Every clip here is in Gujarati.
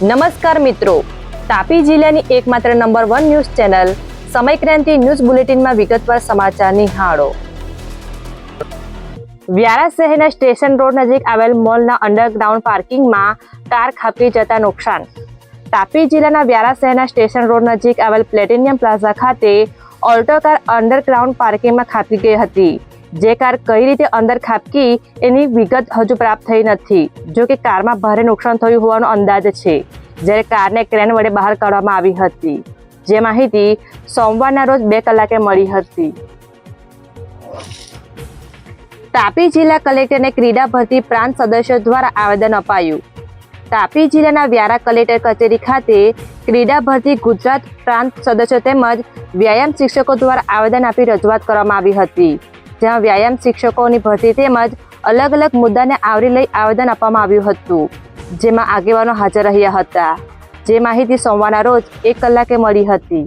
નમસ્કાર મિત્રો. તાપી જિલ્લાની એકમાત્ર number one news channel Samaykranti news બુલેટિનમાં વિગતવાર સમાચાર નિહાળો. વ્યારા શહેરના સ્ટેશન રોડ નજીક આવેલ મોલના અંડરગ્રાઉન્ડ પાર્કિંગમાં કાર ખાપી જતા નુકસાન. તાપી જિલ્લાના વ્યારા શહેરના સ્ટેશન રોડ નજીક આવેલ પ્લેટિનિયમ પ્લાઝા ખાતે ઓલ્ટો કાર અંડરગ્રાઉન્ડ પાર્કિંગમાં ખાપી ગઈ હતી. જે કાર કઈ રીતે અંદર ખાબકી, એની વિગત હજુ પ્રાપ્ત થઈ નથી. જો કે કારમાં ભારે નુકસાન થયું હોવાનો અંદાજ છે. જ્યારે કારને ક્રેન વડે બહાર કાઢવામાં આવી હતી. જે માહિતી સોમવારના રોજ બે કલાકે મળી હતી. તાપી જિલ્લા કલેક્ટરને ક્રીડા ભરતી પ્રાંત સદસ્યો દ્વારા આવેદન અપાયું. તાપી જિલ્લાના વ્યારા કલેક્ટર કચેરી ખાતે ક્રીડા ભરતી ગુજરાત પ્રાંત સદસ્યો તેમજ વ્યાયામ શિક્ષકો દ્વારા આવેદન આપી રજૂઆત કરવામાં આવી હતી. જ્યાં વ્યાયામ શિક્ષકોની ભરતી તેમજ અલગ અલગ મુદ્દાને આવરી લઈ આવેદન આપવામાં આવ્યું હતું, જેમાં આગેવાનો હાજર રહ્યા હતા. જે માહિતી સોમવારના રોજ એક કલાકે મળી હતી.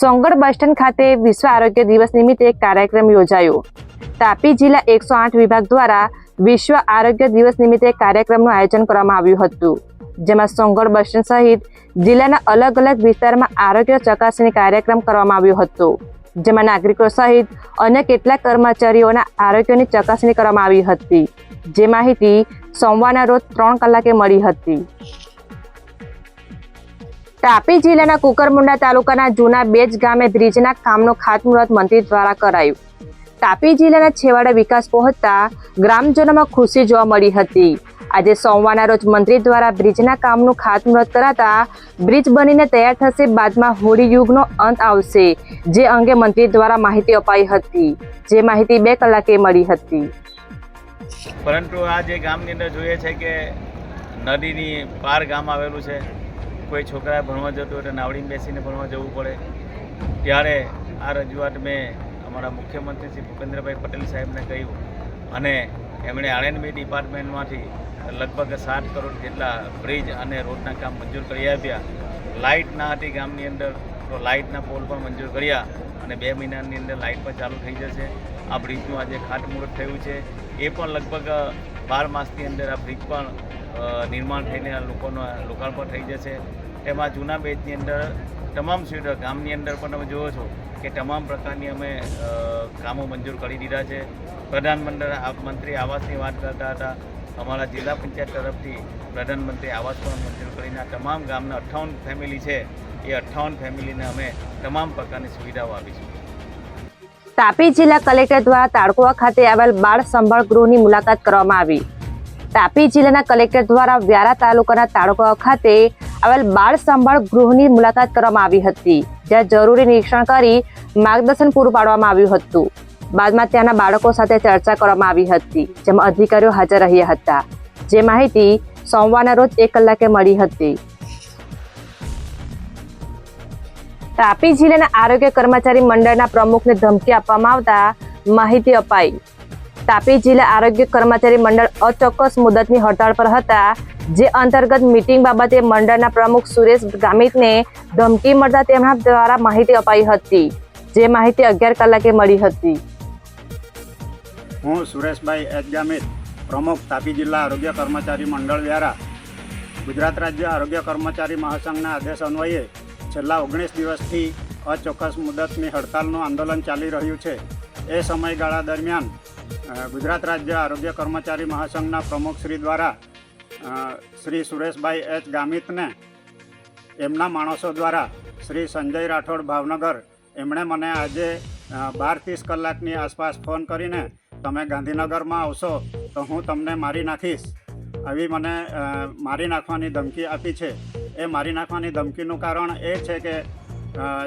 સોંગઢ બસ સ્ટેન્ડ ખાતે વિશ્વ આરોગ્ય દિવસ નિમિત્તે એક કાર્યક્રમ યોજાયો. તાપી જિલ્લા એકસો આઠ વિભાગ દ્વારા વિશ્વ આરોગ્ય દિવસ નિમિત્તે કાર્યક્રમનું આયોજન કરવામાં આવ્યું હતું, જેમાં સોંગઢ બસ સ્ટેન્ડ સહિત જિલ્લાના અલગ અલગ વિસ્તારમાં આરોગ્ય ચકાસણી કાર્યક્રમ કરવામાં આવ્યો હતો. જેમાં નાગરિકો સહિત અન્ય કેટલાક કર્મચારીઓના આરોગ્યની ચકાસણી કરવામાં આવી હતી. જે માહિતી સોમવારના રોજ ત્રણ કલાકે મળી હતી. તાપી જિલ્લાના કુકરમુંડા તાલુકાના જૂના બેજ ગામે બ્રિજના કામનું ખાતમુહૂર્ત મંત્રી દ્વારા કરાયું. તાપી જિલ્લાના છેવાડા વિકાસ પહોંચતા ગ્રામજનોમાં ખુશી જોવા મળી હતી. આજે સોમવારના રોજ મંત્રી દ્વારા બ્રિજના કામનું ખાતમુહૂર્ત કરાતા બ્રિજ બનીને તૈયાર થશે બાદમાં હોળી યુગનો અંત આવશે, જે અંગે મંત્રી દ્વારા માહિતી અપાઈ હતી, જે માહિતી બે કલાકે મળી હતી. પરંતુ આ જે ગામની અંદર જોઈએ છે કે નદીની પાર ગામ આવેલું છે, કોઈ છોકરા ભણવા જતો તો નાવડીમાં બેસીને ભણવા જવું પડે. ત્યારે આ રજૂઆત મેં અમારા મુખ્યમંત્રી શ્રી ભૂપેન્દ્રભાઈ પટેલ સાહેબને કહ્યું અને એમણે આણંદબી ડિપાર્ટમેન્ટમાંથી લગભગ સાત કરોડ જેટલા બ્રિજ અને રોડના કામ મંજૂર કરી આપ્યા. લાઇટ ના હતી ગામની અંદર, તો લાઇટના પોલ પણ મંજૂર કર્યા અને બે મહિનાની અંદર લાઇટ પણ ચાલુ થઈ જશે. આ બ્રિજનું આજે ખાતમુહૂર્ત થયું છે. એ પણ લગભગ બાર માસની અંદર આ બ્રિજ પણ નિર્માણ થઈને આ લોકોનો, લોકાર્પણ થઈ જશે. તેમાં જૂના બેચની અંદર તમામ સુવિધા, ગામની અંદર પણ તમે જુઓ છો કે તમામ પ્રકારની અમે કામો મંજૂર કરી દીધા છે. પ્રધાનમંત્રી મંત્રી આવાસની વાત કરતા હતા. અમારા જિલ્લા પંચાયત તરફથી પ્રધાનમંત્રી આવાસ પણ મંજૂર કરીને આ તમામ ગામના અઠ્ઠાવન ફેમિલી છે, એ અઠ્ઠાવન ફેમિલીને અમે તમામ પ્રકારની સુવિધાઓ આપીશું. તાપી જિલ્લા કલેક્ટર દ્વારા તાળકુવા ખાતે આવેલ બાળ સંભાળ ગૃહની મુલાકાત કરવામાં આવી. તાપી જિલ્લાના કલેક્ટર દ્વારા વ્યારા તાલુકાના તાળકુવા ખાતે આવેલ બાળ સંભાળ ગૃહની મુલાકાત કરવામાં આવી હતી, જ્યાં જરૂરી નિરીક્ષણ કરી માર્ગદર્શન પૂરું પાડવામાં આવ્યું હતું. બાદમાં ત્યાંના બાળકો સાથે ચર્ચા કરવામાં આવી હતી, જેમાં અધિકારીઓ હાજર રહ્યા હતા. જે માહિતી સોમવારના રોજ એક કલાકે મળી હતી. તાપી જિલ્લાના આરોગ્ય કર્મચારી મંડળના પ્રમુખને ધમકી આપવામાં આવતા માહિતી અપાઈ. તાપી જિલ્લા આરોગ્ય કર્મચારી મંડળ અચોક્કસ મુદતની હડતાળ પર હતા, જે અંતર્ગત મિટિંગ બાબતે મંડળના પ્રમુખ સુરેશ ગામિતને ધમકી મળતા તેમના દ્વારા માહિતી અપાઈ હતી, જે માહિતી અગિયાર કલાકે મળી હતી. હું સુરેશભાઈ એચ ગામિત પ્રમુખ તાપી જિલ્લા આરોગ્ય કર્મચારી મંડળ દ્વારા ગુજરાત રાજ્ય આરોગ્ય કર્મચારી મહાસંઘના આદેશ અન્વયે છેલ્લા ઓગણીસ દિવસથી અચોક્કસ મુદતની હડતાલનું આંદોલન ચાલી રહ્યું છે. એ સમયગાળા દરમિયાન ગુજરાત રાજ્ય આરોગ્ય કર્મચારી મહાસંઘના પ્રમુખ શ્રી દ્વારા શ્રી સુરેશભાઈ એચ ગામિતને એમના માણસો દ્વારા શ્રી સંજય રાઠોડ ભાવનગર, એમણે મને આજે બાર ત્રીસ કલાકની આસપાસ ફોન કરીને તમે ગાંધીનગરમાં આવશો, તો હું તમને મારી નાખીશ. આવી મને મારી નાખવાની ધમકી આપી છે. એ મારી નાખવાની ધમકીનું કારણ એ છે કે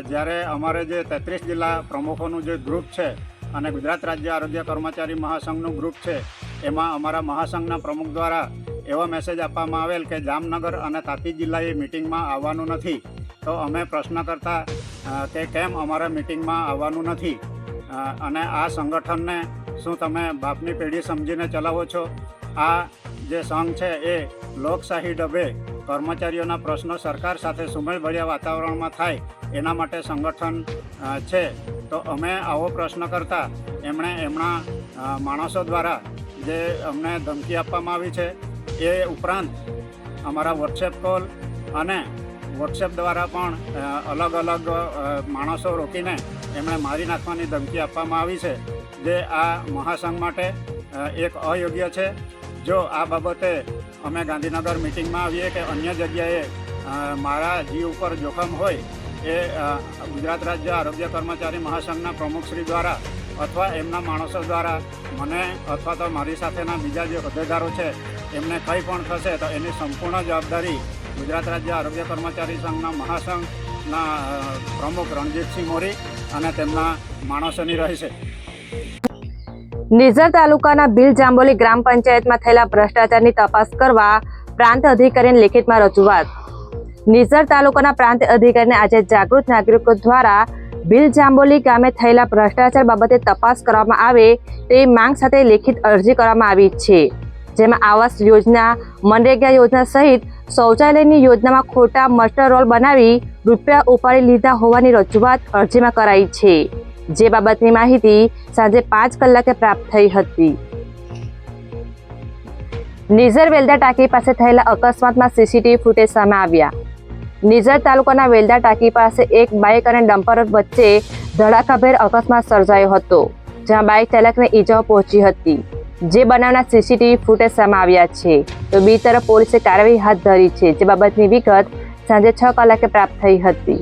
જ્યારે અમારે જે તેત્રીસ જિલ્લા પ્રમુખોનું જે ગ્રુપ છે અને ગુજરાત રાજ્ય આરોગ્ય કર્મચારી મહાસંઘનું ગ્રુપ છે, એમાં અમારા મહાસંઘના પ્રમુખ દ્વારા એવો મેસેજ આપવામાં આવેલ કે જામનગર અને તાપી જિલ્લાએ મિટિંગમાં આવવાનું નથી. તો અમે પ્રશ્ન કરતા કે કેમ અમારા મિટિંગમાં આવવાનું નથી? અને આ સંગઠનને શું તમે બાપની પેઢી સમજીને ચલાવો છો? આ જે સંઘ છે એ લોકશાહી ડબે કર્મચારીઓના પ્રશ્નો સરકાર સાથે સુમેળભર્યા વાતાવરણમાં થાય એના માટે સંગઠન છે. તો અમે આવો પ્રશ્ન કરતા એમણે એમના માણસો દ્વારા જે અમને ધમકી આપવામાં આવી છે એ ઉપરાંત અમારા વોટ્સએપ કોલ અને વોટ્સએપ દ્વારા પણ અલગ અલગ માણસો રોકીને એમણે મારી નાખવાની ધમકી આપવામાં આવી છે. જે આ મહાસંઘ માટે એક અયોગ્ય છે. જો આ બાબતે અમે ગાંધીનગર મિટિંગમાં આવીએ કે અન્ય જગ્યાએ મારા જીવ ઉપર જોખમ હોય, એ ગુજરાત રાજ્ય આરોગ્ય કર્મચારી મહાસંઘના પ્રમુખશ્રી દ્વારા અથવા એમના માણસો દ્વારા મને અથવા તો મારી સાથેના બીજા જે હોદ્દેદારો છે, એમને કંઈ પણ થશે તો એની સંપૂર્ણ જવાબદારી ગુજરાત રાજ્ય આરોગ્ય કર્મચારી સંઘના મહાસંઘના પ્રમુખ રણજીતસિંહ મોરી અને તેમના માણસોની રહેશે. નિઝર તાલુકાના બિલ જાંબોલી ગ્રામ પંચાયતમાં થયેલા ભ્રષ્ટાચારની તપાસ કરવા પ્રાંત અધિકારીને લેખિતમાં રજૂઆત. નિઝર તાલુકાના પ્રાંત અધિકારીને આજે જાગૃત નાગરિકો દ્વારા બિલ જાંબોલી ગામે થયેલા ભ્રષ્ટાચાર બાબતે તપાસ કરવામાં આવે તેવી માંગ સાથે લેખિત અરજી કરવામાં આવી છે. જેમાં આવાસ યોજના, મનરેગા યોજના સહિત શૌચાલયની યોજનામાં ખોટા મસ્ટર રોલ બનાવી રૂપિયા ઉપાડી લીધા હોવાની રજૂઆત અરજીમાં કરાઈ છે. જે બાબતની માહિતી સાંજે પાંચ કલાકે પ્રાપ્ત થઈ હતી. નિઝર વેલદા ટાંકી પાસે થયેલા અકસ્માતમાં સીસીટીવી ફૂટેજ સામે આવ્યા. નિઝર તાલુકાના વેલદા ટાંકી પાસે એક બાઇક અને ડમ્પર વચ્ચે ધડાકાભેર અકસ્માત સર્જાયો હતો, જ્યાં બાઇક ચાલકને ઈજાઓ પહોંચી હતી. જે બનાવના સીસીટીવી ફૂટેજ સામે આવ્યા છે. તો બી તરફ પોલીસે કાર્યવાહી હાથ ધરી છે, જે બાબતની વિગત સાંજે છ કલાકે પ્રાપ્ત થઈ હતી.